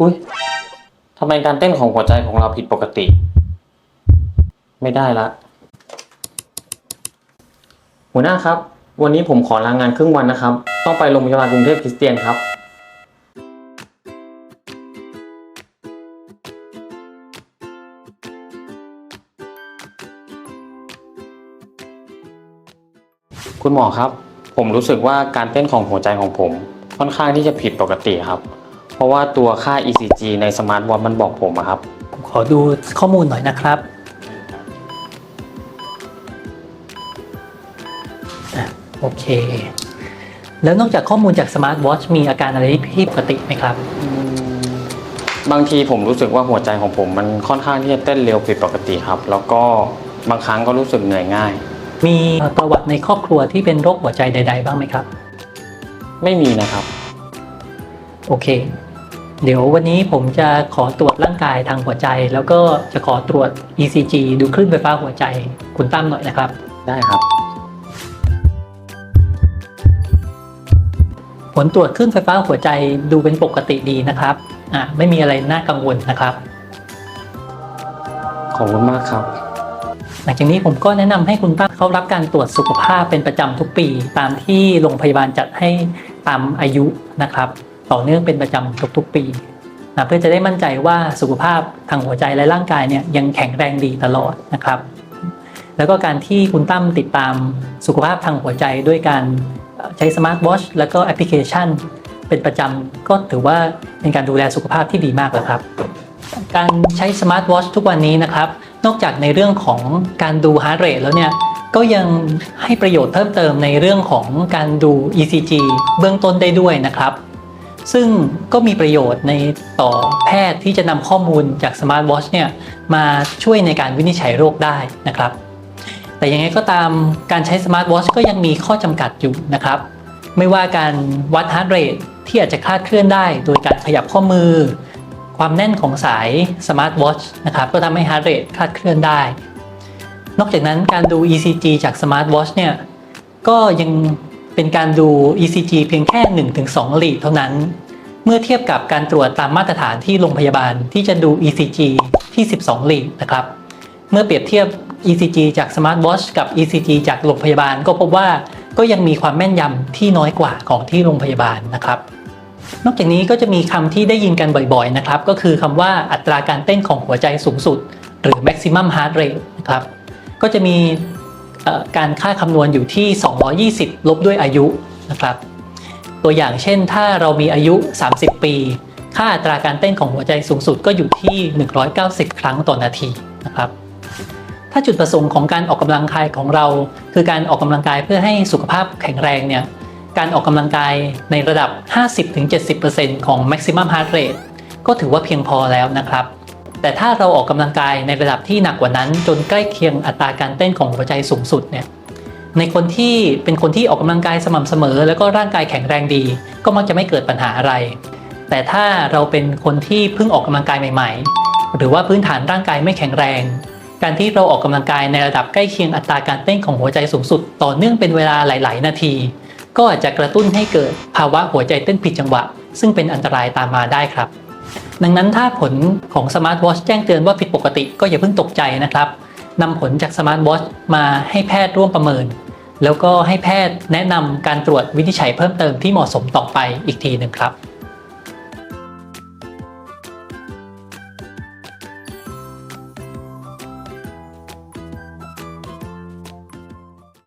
อุ้ยทำไมการเต้นของหัวใจของเราผิดปกติ ไม่ได้ละ หัวหน้าครับ วันนี้ผมขอลางงานครึ่งวันนะครับ ต้องไปโรงพยาบาลกรุงเทพคริสเตียนครับ คุณหมอครับ ผมรู้สึกว่าการเต้นของหัวใจของผม ค่อนข้างที่จะผิดปกติครับ เพราะว่าตัวค่า ECG ในสมาร์ทวอทมันบอกผมอะครับ ผมขอดูข้อมูลหน่อยนะครับอะโอเค แล้วนอกจากข้อมูลจากสมาร์ทวอชมีอาการอะไรที่ผิดปกติไหมครับ บางทีผมรู้สึกว่าหัวใจของผมมันค่อนข้างที่จะเต้นเร็วผิดปกติครับ แล้วก็บางครั้งก็รู้สึกเหนื่อยง่าย มีประวัติในครอบครัวที่เป็นโรคหัวใจใด ๆ บ้างไหมครับ ไม่มีนะครับ โอเค เดี๋ยววันนี้ผมจะขอตรวจร่างกายทางหัวใจ แล้วก็จะขอตรวจ ECG ดูคลื่นไฟฟ้าหัวใจ คุณตั้มหน่อยนะครับ ได้ครับ ผลตรวจคลื่นไฟฟ้าหัวใจดูเป็นปกติดีนะครับอะไม่มีอะไรน่ากังวลนะครับ ขอบคุณมากครับ หลังจากนี้ผมก็แนะนำให้คุณป้าเขารับการตรวจสุขภาพเป็นประจำทุกปี ตามที่โรงพยาบาลจัดให้ตามอายุนะครับ ต่อเนื่องเป็นประจำทุกๆปีนะเพื่อจะได้มั่นใจว่าสุขภาพทางหัวใจและร่างกายเนี่ยยังแข็งแรงดีตลอดนะครับ แล้วก็การที่คุณตั้มติดตามสุขภาพทางหัวใจด้วยการใช้สมาร์ทวอชแล้วก็แอปพลิเคชัน เป็นประจำก็ถือว่าเป็นการดูแลสุขภาพที่ดีมากแล้วครับ การใช้สมาร์ทวอชทุกวันนี้นะครับ นอกจากในเรื่องของการดูฮาร์ดเรทแล้วเนี่ยก็ยังให้ประโยชน์เพิ่มเติมในเรื่องของการดู ECG เบื้องต้นได้ด้วยนะครับ ซึ่งก็มีประโยชน์ในต่อแพทย์ที่จะนำข้อมูลจากสมาร์ทวอชเนี่ยมาช่วยในการวินิจฉัยโรคได้นะครับ แต่ยังไงก็ตามการใช้สมาร์ทวอชก็ยังมีข้อจำกัดอยู่นะครับ ไม่ว่าการวัดฮาร์ดเรทที่อาจจะคลาดเคลื่อนได้ โดยการขยับข้อมือ ความแน่นของสายสมาร์ทวอชนะครับก็ทำให้ฮาร์ดเรทคลาดเคลื่อนได้ นอกจากนั้นการดู ECG จากสมาร์ทวอชเนี่ยก็ยัง เป็นการดู ECG เพียงแค่ 1-2ลีดเท่านั้น เมื่อเทียบกับการตรวจตามมาตรฐานที่โรงพยาบาลที่จะดู ECG ที่ 12ลีดนะครับ เมื่อเปรียบเทียบ ECG จากสมาร์ทวอชกับ ECG จากโรงพยาบาลก็พบว่าก็ยังมีความแม่นยำที่น้อยกว่าของที่โรงพยาบาลนะครับ นอกจากนี้ก็จะมีคำที่ได้ยินกันบ่อยๆนะครับ ก็คือคำว่าอัตราการเต้นของหัวใจสูงสุด หรือ maximum heart rate นะครับ ก็จะมี การค่าคำนวณอยู่ที่ 220 ลบด้วยอายุนะครับ ตัวอย่างเช่น ถ้าเรามีอายุ 30 ปี ค่าอัตราการเต้นของหัวใจสูงสุดก็อยู่ที่ 190 ครั้งต่อนาทีนะครับ ถ้าจุดประสงค์ของการออกกำลังกายของเรา คือการออกกำลังกายเพื่อให้สุขภาพแข็งแรงเนี่ย การออกกำลังกายในระดับ 50-70%ของ maximum heart rate ก็ถือว่าเพียงพอแล้วนะครับ แต่ถ้าเราออกกำลังกายในระดับที่หนักกว่านั้น จนใกล้เคียงอัตราการเต้นของหัวใจสูงสุดเนี่ยในคนที่เป็นคนที่ออกกำลังกายสม่ำเสมอ แล้วก็ร่างกายแข็งแรงดี ก็มักจะไม่เกิดปัญหาอะไร แต่ถ้าเราเป็นคนที่เพิ่งออกกำลังกายใหม่ ๆ หรือว่าพื้นฐานร่างกายไม่แข็งแรง การที่เราออกกำลังกายในระดับใกล้เคียงอัตราการเต้นของหัวใจสูงสุด ต่อเนื่องเป็นเวลาหลาย ๆ นาที ก็อาจจะกระตุ้นให้เกิดภาวะหัวใจเต้นผิดจังหวะ ซึ่งเป็นอันตรายตามมาได้ครับ ดังนั้นถ้าผลของสมาร์ทวอชแจ้งเตือนว่าผิดปกติก็อย่าเพิ่งตกใจนะครับนำผลจากสมาร์ทวอชมาให้แพทย์ร่วมประเมิน แล้วก็ให้แพทย์แนะนำการตรวจวินิจฉัยเพิ่มเติมที่เหมาะสมต่อไปอีกทีหนึ่งครับ